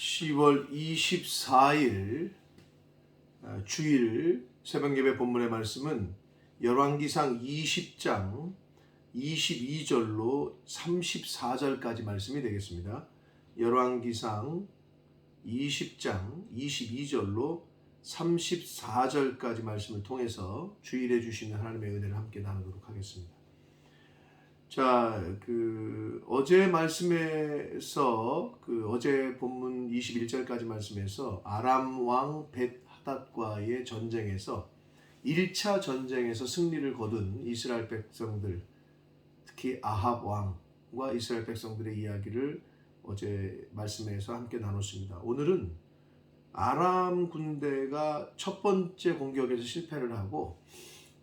10월 24일 아, 주일 새벽 예배 본문의 말씀은 열왕기상 20장 22절로 34절까지 말씀이 되겠습니다. 열왕기상 20장 22절로 34절까지 말씀을 통해서 주일에 주시는 하나님의 은혜를 함께 나누도록 하겠습니다. 자, 그 어제 말씀에서 그 어제 본문 21절까지 말씀에서 아람 왕 벳하닷과의 전쟁에서 1차 전쟁에서 승리를 거둔 이스라엘 백성들 특히 아합 왕과 이스라엘 백성들의 이야기를 어제 말씀에서 함께 나눴습니다. 오늘은 아람 군대가 첫 번째 공격에서 실패를 하고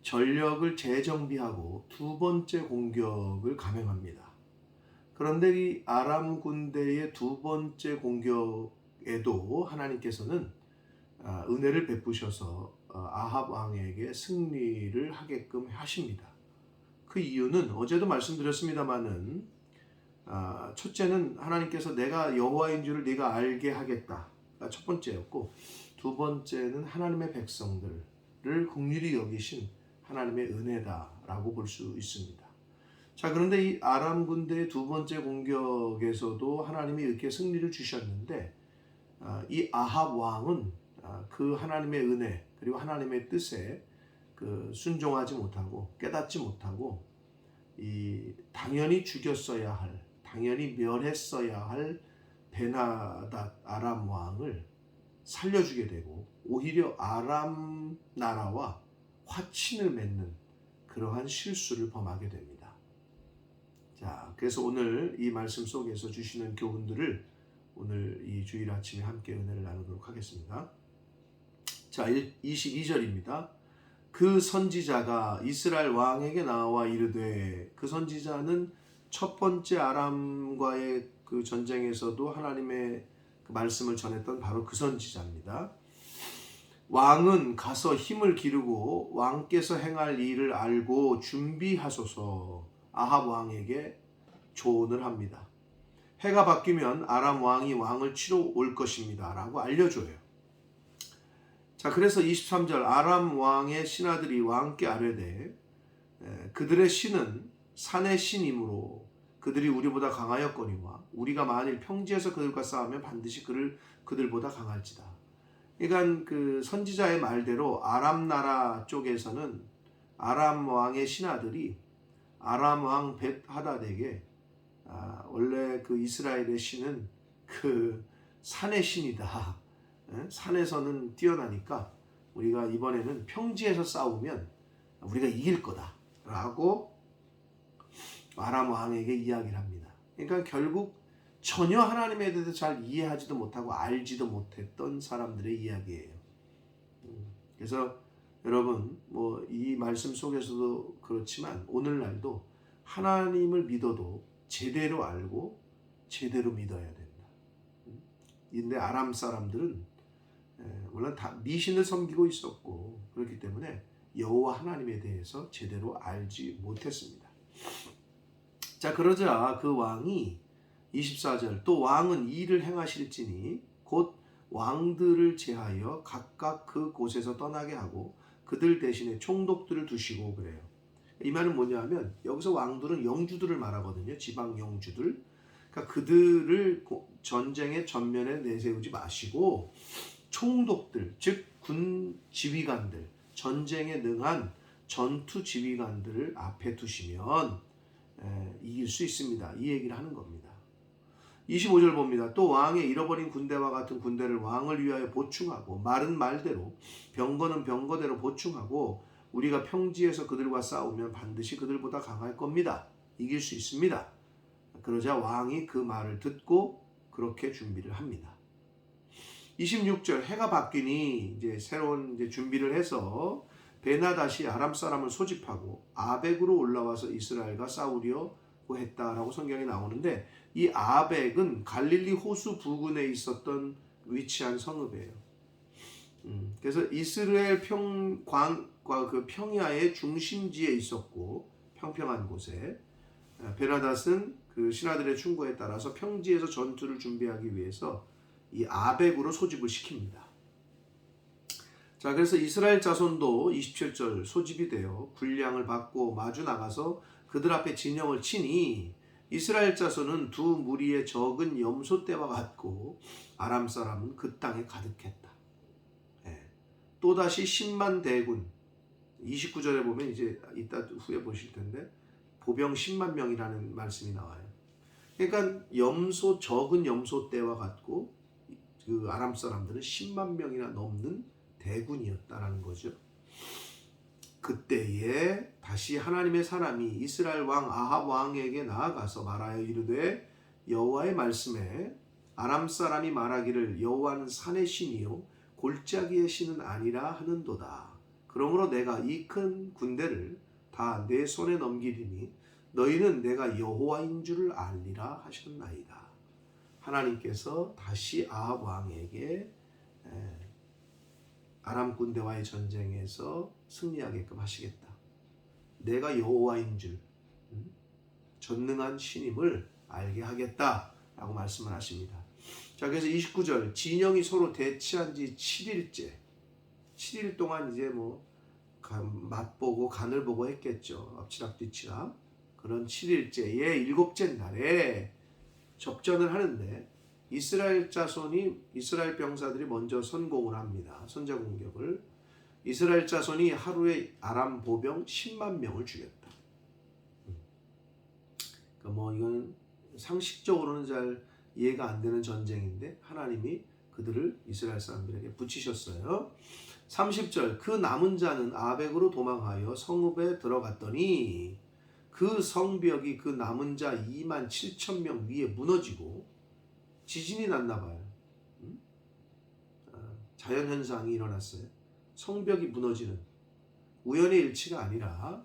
전력을 재정비하고 두 번째 공격을 감행합니다. 그런데 이 아람 군대의 두 번째 공격에도 하나님께서는 아, 은혜를 베푸셔서 어, 아합 왕에게 승리를 하게끔 하십니다. 그 이유는 어제도 말씀드렸습니다마는 아, 첫째는 하나님께서 내가 여호와인 줄을 네가 알게 하겠다. 첫 번째였고 두 번째는 하나님의 백성들을 긍휼히 여기신 하나님의 은혜다라고 볼 수 있습니다. 자, 그런데 이 아람 군대의 두 번째 공격에서도 하나님이 이렇게 승리를 주셨는데 아, 이 아합 왕은 아, 그 하나님의 은혜 그리고 하나님의 뜻에 그 순종하지 못하고 깨닫지 못하고 이 당연히 죽였어야 할 당연히 멸했어야 할 베나닷 아람 왕을 살려주게 되고 오히려 아람 나라와 화친을 맺는 그러한 실수를 범하게 됩니다. 자, 그래서 오늘 이 말씀 속에서 주시는 교훈들을 오늘 이 주일 아침에 함께 은혜를 나누도록 하겠습니다. 자, 22절입니다. 그 선지자가 이스라엘 왕에게 나와 이르되 그 선지자는 첫 번째 아람과의 그 전쟁에서도 하나님의 그 말씀을 전했던 바로 그 선지자입니다. 왕은 가서 힘을 기르고 왕께서 행할 일을 알고 준비하소서 아합 왕에게 조언을 합니다. 해가 바뀌면 아람 왕이 왕을 치러 올 것입니다. 라고 알려줘요. 자, 그래서 23절 아람 왕의 신하들이 왕께 아뢰되 그들의 신은 산의 신이므로 그들이 우리보다 강하였거니와 우리가 만일 평지에서 그들과 싸우면 반드시 그를 그들보다 강할지다. 그러니까 그 선지자의 말대로 아람 나라 쪽에서는 아람 왕의 신하들이 아람 왕 벳하닷에게 아, 원래 그 이스라엘의 신은 그 산의 신이다. 에? 산에서는 뛰어나니까 우리가 이번에는 평지에서 싸우면 우리가 이길 거다라고 아람 왕에게 이야기를 합니다. 그러니까 결국 전혀 하나님에 대해서 잘 이해하지도 못하고 알지도 못했던 사람들의 이야기예요. 음, 그래서 여러분 뭐 이 말씀 속에서도 그렇지만 오늘날도 하나님을 믿어도 제대로 알고 제대로 믿어야 된다. 음, 근데 아람 사람들은 물론 다 미신을 섬기고 있었고 그렇기 때문에 여호와 하나님에 대해서 제대로 알지 못했습니다. 자 그러자 그 왕이 24절 또 왕은 일을 행하실지니 곧 왕들을 제하여 각각 그 곳에서 떠나게 하고 그들 대신에 총독들을 두시고 그래요. 이 말은 뭐냐면 여기서 왕들은 영주들을 말하거든요. 지방 영주들. 그러니까 그들을 전쟁의 전면에 내세우지 마시고 총독들, 즉 군 지휘관들, 전쟁에 능한 전투 지휘관들을 앞에 두시면 이길 수 있습니다. 이 얘기를 하는 겁니다. 25절 봅니다. 또 왕의 잃어버린 군대와 같은 군대를 왕을 위하여 보충하고 말은 말대로 병거는 병거대로 보충하고 우리가 평지에서 그들과 싸우면 반드시 그들보다 강할 겁니다. 이길 수 있습니다. 그러자 왕이 그 말을 듣고 그렇게 준비를 합니다. 26절 해가 바뀌니 이제 새로운 이제 준비를 해서 베나다시 아람 사람을 소집하고 아벡으로 올라와서 이스라엘과 싸우려고 했다라고 성경에 나오는데 이 아벡은 갈릴리 호수 부근에 있었던 위치한 성읍이에요. 음, 그래서 이스라엘 평광과 그 평야의 중심지에 있었고 평평한 곳에 베나닷은 그 신하들의 충고에 따라서 평지에서 전투를 준비하기 위해서 이 아벡으로 소집을 시킵니다. 자, 그래서 이스라엘 자손도 27절 소집이 되어 군량을 받고 마주 나가서 그들 앞에 진영을 치니 이스라엘 자손은 두 무리의 적은 염소 떼와 같고 아람 사람은 그 땅에 가득했다. 예. 또다시 10만 대군 29절에 보면 이제 이따 후에 보실 텐데 보병 10만 명이라는 말씀이 나와요. 그러니까 염소 적은 염소 떼와 같고 그 아람 사람들은 10만 명이나 넘는 대군이었다라는 거죠. 그때에 다시 하나님의 사람이 이스라엘 왕 아합 왕에게 나아가서 말하여 이르되 여호와의 말씀에 아람 사람이 말하기를 여호와는 산의 신이요 골짜기의 신은 아니라 하는도다. 그러므로 내가 이 큰 군대를 다 내 손에 넘기리니 너희는 내가 여호와인 줄을 알리라 하셨나이다. 하나님께서 다시 아합 왕에게 에, 아람 군대와의 전쟁에서 승리하게끔 하시겠다. 내가 여호와인 줄 음? 전능한 신임을 알게 하겠다라고 말씀을 하십니다. 자 그래서 29절 진영이 서로 대치한 지 7일째 7일 동안 이제 뭐 간- 맛보고 간을 보고 했겠죠. 엎치락 뒤치락 그런 7일째의 일곱째 날에 접전을 하는데 이스라엘 자손이 이스라엘 병사들이 먼저 선공을 합니다. 선제 공격을 이스라엘 자손이 하루에 아람 보병 10만 명을 죽였다. 음. 그러니까 뭐 이건 상식적으로는 잘 이해가 안 되는 전쟁인데 하나님이 그들을 이스라엘 사람들에게 붙이셨어요. 30절 그 남은 자는 아벡으로 도망하여 성읍에 들어갔더니 그 성벽이 그 남은 자 2만 7천 명 위에 무너지고 지진이 났나 봐요. 음? 아, 자연 현상이 일어났어요. 성벽이 무너지는 우연의 일치가 아니라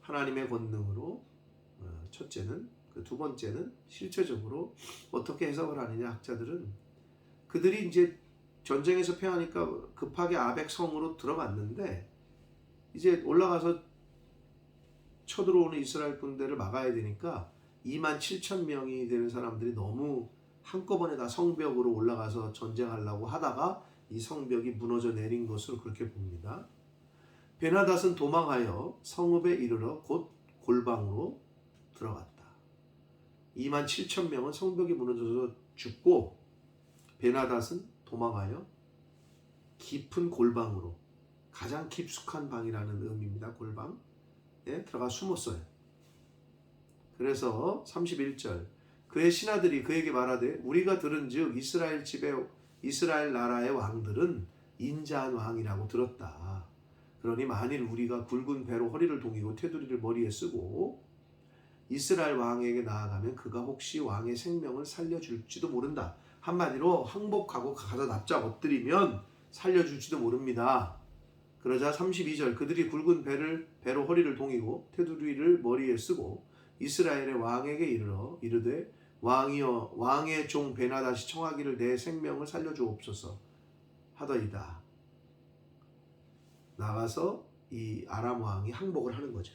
하나님의 권능으로 어, 첫째는 그 두 번째는 실체적으로 어떻게 해석을 하느냐 학자들은 그들이 이제 전쟁에서 패하니까 급하게 아벡 성으로 들어갔는데 이제 올라가서 쳐들어오는 이스라엘 군대를 막아야 되니까 2만 7천 명이 되는 사람들이 너무 한꺼번에 다 성벽으로 올라가서 전쟁하려고 하다가 이 성벽이 무너져 내린 것으로 그렇게 봅니다. 베나닷은 도망하여 성읍에 이르러 곧 골방으로 들어갔다. 2만 7천 명은 성벽이 무너져서 죽고 베나닷은 도망하여 깊은 골방으로 가장 깊숙한 방이라는 의미입니다. 골방. 에 들어가 숨었어요. 그래서 31절 그의 신하들이 그에게 말하되 우리가 들은즉 이스라엘 집에 이스라엘 나라의 왕들은 인자한 왕이라고 들었다. 그러니 만일 우리가 굵은 배로 허리를 동이고 테두리를 머리에 쓰고 이스라엘 왕에게 나아가면 그가 혹시 왕의 생명을 살려줄지도 모른다. 한마디로 항복하고 가서 납작 엎드리면 살려줄지도 모릅니다. 그러자 32절 그들이 굵은 배를 배로 허리를 동이고 테두리를 머리에 쓰고 이스라엘의 왕에게 이르러 이르되 왕이여 왕의 종 베나다시 청하기를 내 생명을 살려주옵소서 하더이다. 나가서 이 아람 왕이 항복을 하는 거죠.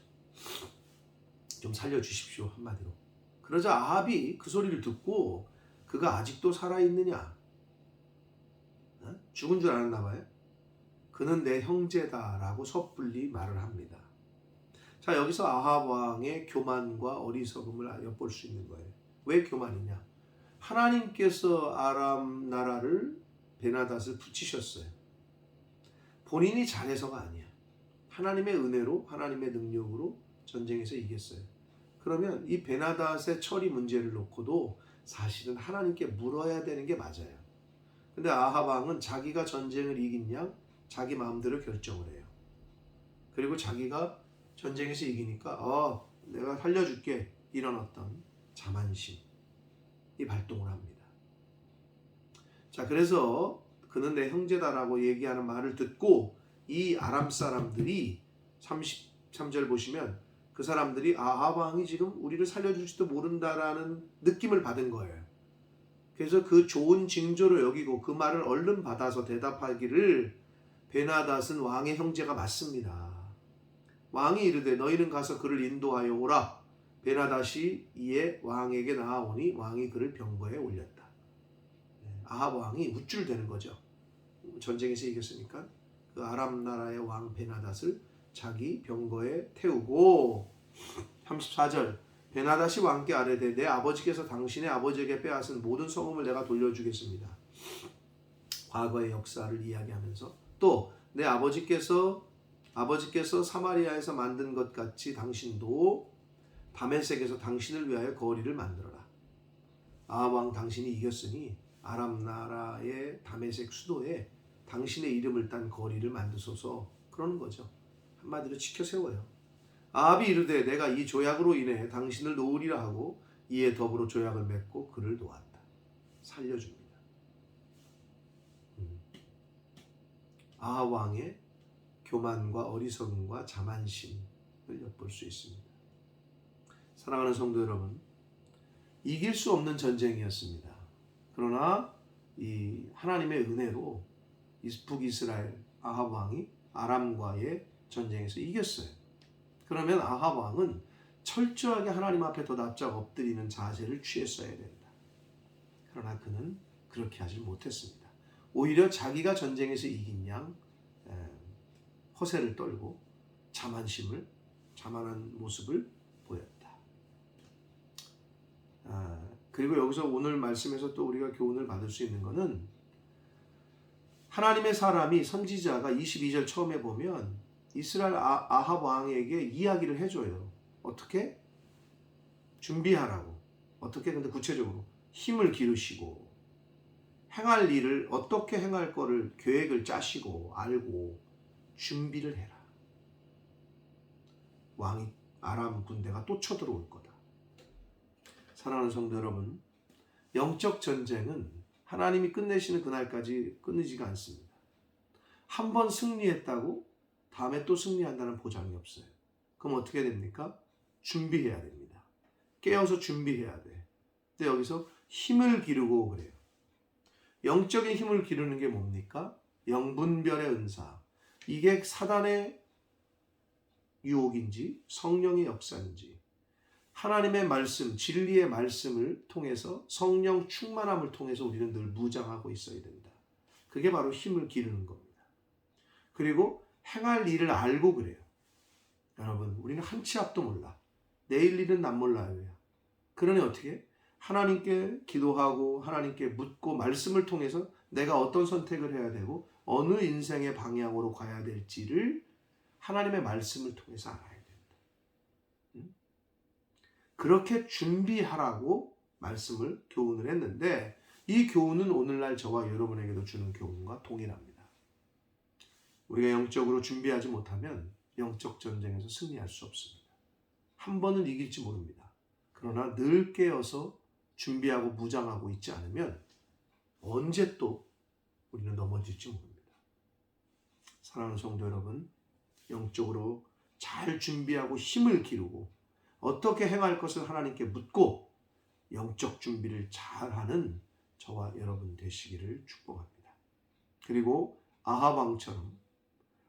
좀 살려주십시오 한마디로. 그러자 아합이 그 소리를 듣고 그가 아직도 살아 있느냐? 어? 죽은 줄 알았나 봐요. 그는 내 형제다라고 섣불리 말을 합니다. 자 여기서 아합 왕의 교만과 어리석음을 엿볼 수 있는 거예요. 왜 교만이냐? 하나님께서 아람 나라를 베나닷을 붙이셨어요. 본인이 잘해서가 아니야. 하나님의 은혜로 하나님의 능력으로 전쟁에서 이겼어요. 그러면 이 베나닷의 처리 문제를 놓고도 사실은 하나님께 물어야 되는 게 맞아요. 근데 아합 왕은 자기가 전쟁을 이긴 양 자기 마음대로 결정을 해요. 그리고 자기가 전쟁에서 이기니까 어 내가 살려줄게 어떤 자만심이 발동을 합니다. 자 그래서 그는 내 형제다라고 얘기하는 말을 듣고 이 아람 사람들이 33절 보시면 그 사람들이 아합 왕이 지금 우리를 살려줄지도 모른다라는 느낌을 받은 거예요. 그래서 그 좋은 징조로 여기고 그 말을 얼른 받아서 대답하기를 베나닷은 왕의 형제가 맞습니다. 왕이 이르되 너희는 가서 그를 인도하여 오라. 베나닷이 이에 왕에게 나아오니 왕이 그를 병거에 올렸다. 네, 아합 왕이 우쭐대는 거죠. 전쟁에서 이겼으니까 그 아람 나라의 왕 베나닷을 자기 병거에 태우고 34절 베나닷이 왕께 아뢰되 내 아버지께서 당신의 아버지에게 빼앗은 모든 성음을 내가 돌려주겠습니다. 과거의 역사를 이야기하면서 또 내 아버지께서 아버지께서 사마리아에서 만든 것 같이 당신도 다메섹에서 당신을 위하여 거리를 만들어라. 아왕 당신이 이겼으니 아람 나라의 다메섹 수도에 당신의 이름을 딴 거리를 만드소서 그러는 거죠. 한마디로 지켜 세워요. 아합이 이르되 내가 이 조약으로 인해 당신을 놓으리라 하고 이에 더불어 조약을 맺고 그를 놓았다. 살려줍니다. 음. 아합 왕의 교만과 어리석음과 자만심을 엿볼 수 있습니다. 사랑하는 성도 여러분, 이길 수 없는 전쟁이었습니다. 그러나 이 하나님의 은혜로 북이스라엘 아합 왕이 아람과의 전쟁에서 이겼어요. 그러면 아합 왕은 철저하게 하나님 앞에 도답자 엎드리는 자세를 취했어야 된다. 그러나 그는 그렇게 하지 못했습니다. 오히려 자기가 전쟁에서 이긴 양 에, 허세를 떨고 자만심을 자만한 모습을. 아, 그리고 여기서 오늘 말씀에서 또 우리가 교훈을 받을 수 있는 것은 하나님의 사람이 선지자가 22절 처음에 보면 이스라엘 아, 아합 왕에게 이야기를 해줘요. 어떻게? 준비하라고. 어떻게? 근데 구체적으로 힘을 기르시고 행할 일을 어떻게 행할 거를 계획을 짜시고 알고 준비를 해라. 왕이 아람 군대가 또 쳐들어올 거다. 사랑하는 성도 여러분, 영적 전쟁은 하나님이 끝내시는 그날까지 끊이지가 않습니다. 한 번 승리했다고 다음에 또 승리한다는 보장이 없어요. 그럼 어떻게 됩니까? 준비해야 됩니다. 깨어서 준비해야 돼. 근데 여기서 힘을 기르고 그래요. 영적인 힘을 기르는 게 뭡니까? 영분별의 은사. 이게 사단의 유혹인지 성령의 역사인지 하나님의 말씀, 진리의 말씀을 통해서 성령 충만함을 통해서 우리는 늘 무장하고 있어야 된다. 그게 바로 힘을 기르는 겁니다. 그리고 행할 일을 알고 그래요. 여러분, 우리는 한 치 앞도 몰라. 내일 일은 난 몰라요. 그러니 어떻게? 하나님께 기도하고 하나님께 묻고 말씀을 통해서 내가 어떤 선택을 해야 되고 어느 인생의 방향으로 가야 될지를 하나님의 말씀을 통해서 된다. 그렇게 준비하라고 말씀을 교훈을 했는데 이 교훈은 오늘날 저와 여러분에게도 주는 교훈과 동일합니다. 우리가 영적으로 준비하지 못하면 영적 전쟁에서 승리할 수 없습니다. 한 번은 이길지 모릅니다. 그러나 늘 깨어서 준비하고 무장하고 있지 않으면 언제 또 우리는 넘어질지 모릅니다. 사랑하는 성도 여러분, 영적으로 잘 준비하고 힘을 기르고 어떻게 행할 것을 하나님께 묻고 영적 준비를 잘하는 저와 여러분 되시기를 축복합니다. 그리고 아하방처럼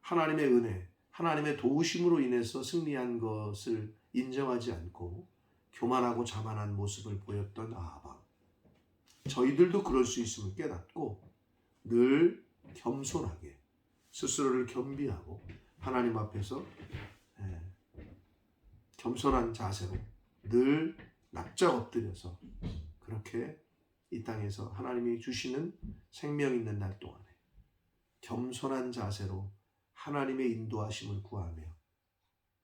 하나님의 은혜, 하나님의 도우심으로 인해서 승리한 것을 인정하지 않고 교만하고 자만한 모습을 보였던 아하방. 저희들도 그럴 수 있음을 깨닫고 늘 겸손하게 스스로를 겸비하고 하나님 앞에서 예, 겸손한 자세로 늘 납작 엎드려서 그렇게 이 땅에서 하나님이 주시는 생명 있는 날 동안에 겸손한 자세로 하나님의 인도하심을 구하며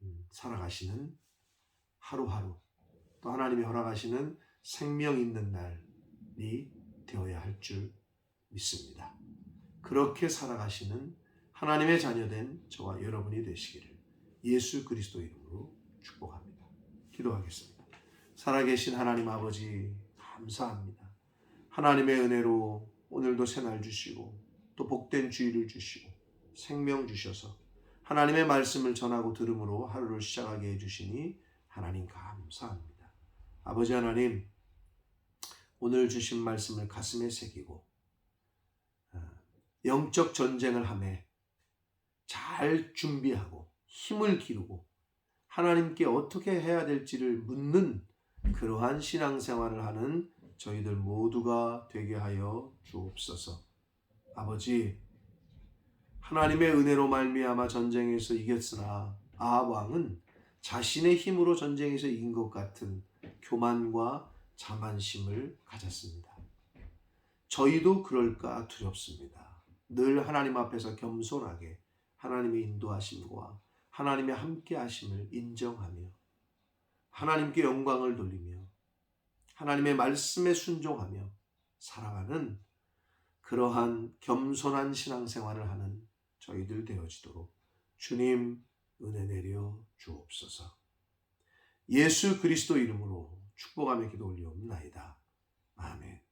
음, 살아가시는 하루하루 또 하나님이 허락하시는 생명 있는 날이 되어야 할 줄 믿습니다. 그렇게 살아가시는 하나님의 자녀된 저와 여러분이 되시기를 예수 그리스도 이름으로 축복합니다. 기도하겠습니다. 살아계신 하나님 아버지 감사합니다. 하나님의 은혜로 오늘도 새날 주시고 또 복된 주의를 주시고 생명 주셔서 하나님의 말씀을 전하고 들음으로 하루를 시작하게 해주시니 하나님 감사합니다. 아버지 하나님 오늘 주신 말씀을 가슴에 새기고 어, 영적 전쟁을 하며 잘 준비하고 힘을 기르고 하나님께 어떻게 해야 될지를 묻는 그러한 신앙생활을 하는 저희들 모두가 되게 하여 주옵소서. 아버지 하나님의 은혜로 말미암아 전쟁에서 이겼으나 아합 왕은 자신의 힘으로 전쟁에서 이긴 것 같은 교만과 자만심을 가졌습니다. 저희도 그럴까 두렵습니다. 늘 하나님 앞에서 겸손하게 하나님의 인도하심과 하나님의 함께 하심을 인정하며 하나님께 영광을 돌리며 하나님의 말씀에 순종하며 살아가는 그러한 겸손한 신앙생활을 하는 저희들 되어지도록 주님 은혜 내려 주옵소서. 예수 그리스도 이름으로 축복하며 기도 올리옵나이다. 아멘.